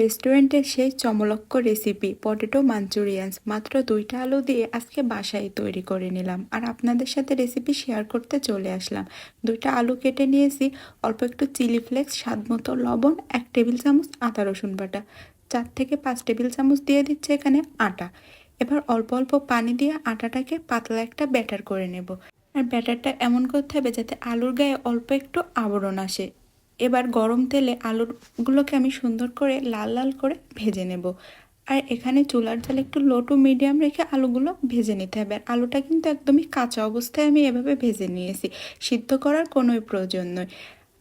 রেস্টুরেন্টের সেই চমলক্ষ recipe potato মাঞ্চুরিয়ানস মাত্র দুইটা আলু দিয়ে আজকে বাসায় তৈরি করে নিলাম। আর আপনাদের সাথে রেসিপি শেয়ার করতে চলে আসলাম। দুইটা আলু কেটে নিয়েছি, অল্প একটু চিলি ফ্লেক্স স্বাদ মতো লবণ, এক টেবিল চামচ আদা রসুন বাটা। চার থেকে পাঁচ টেবিল চামচ দিয়ে দিচ্ছে এখানে আটা। এবার অল্প অল্প পানি দিয়ে আটাটাকে পাতলা একটা ব্যাটার করে নেব। আর ব্যাটারটা এমন করতে হবে যাতে আলুর গায়ে অল্প একটু আবরণ আসে। এবার গরম তেলে আলুগুলোকে আমি সুন্দর করে লাল লাল করে ভেজে নেব। আর এখানে চুলার জাল একটু লো টু মিডিয়াম রেখে আলুগুলো ভেজে নিতে হবে। আর আলুটা কিন্তু একদমই কাঁচা অবস্থায় আমি এভাবে ভেজে নিয়েছি। সিদ্ধ করার কোনোই প্রয়োজন নয়।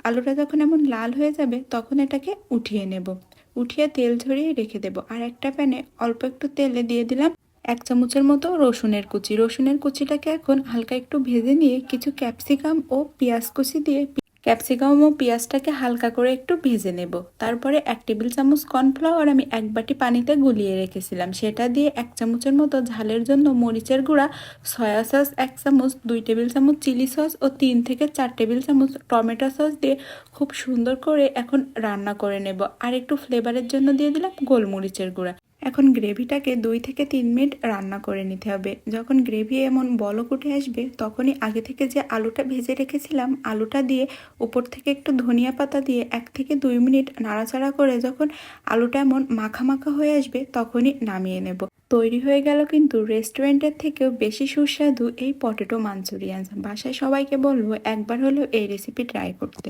আলুটা যখন এমন লাল হয়ে যাবে, তখন এটাকে উঠিয়ে নেব। উঠিয়ে তেল ঝরিয়ে রেখে দেব। আর একটা প্যানে অল্প একটু তেলে দিয়ে দিলাম এক চামচের মতো রসুনের কুচি। রসুনের কুচিটাকে এখন হালকা একটু ভেজে নিয়ে কিছু ক্যাপসিকাম ও পেঁয়াজ কুচি দিয়ে ক্যাপসিকাম ও পেঁয়াজটাকে হালকা করে একটু ভেজে নেব। তারপরে এক টেবিল চামচ কর্নফ্লাওয়ার আমি এক বাটি পানিতে গুলিয়ে রেখেছিলাম। সেটা দিয়ে এক চামচের মতো ঝালের জন্য মরিচের গুঁড়া, সয়া সস এক চামচ, দুই টেবিল চামচ চিলি সস ও তিন থেকে চার টেবিল চামচ টমেটো সস দিয়ে খুব সুন্দর করে এখন রান্না করে নেব। আর একটু ফ্লেভারের জন্য দিয়ে দিলাম গোলমরিচের গুঁড়া। এখন গ্রেভিটাকে দুই থেকে তিন মিনিট রান্না করে নিতে হবে। যখন গ্রেভি এমন বলক উঠে আসবে, তখনই আগে থেকে যে আলুটা ভেজে রেখেছিলাম, আলুটা দিয়ে উপর থেকে একটু ধনিয়া পাতা দিয়ে এক থেকে দুই মিনিট নাড়াচাড়া করে যখন আলুটা এমন মাখা মাখা হয়ে আসবে, তখনই নামিয়ে নেব। তৈরি হয়ে গেল কিন্তু রেস্টুরেন্টের থেকেও বেশি সুস্বাদু এই পটেটো মাঞ্চুরিয়ান। বাসায় সবাইকে বলব একবার হলেও এই রেসিপি ট্রাই করতে।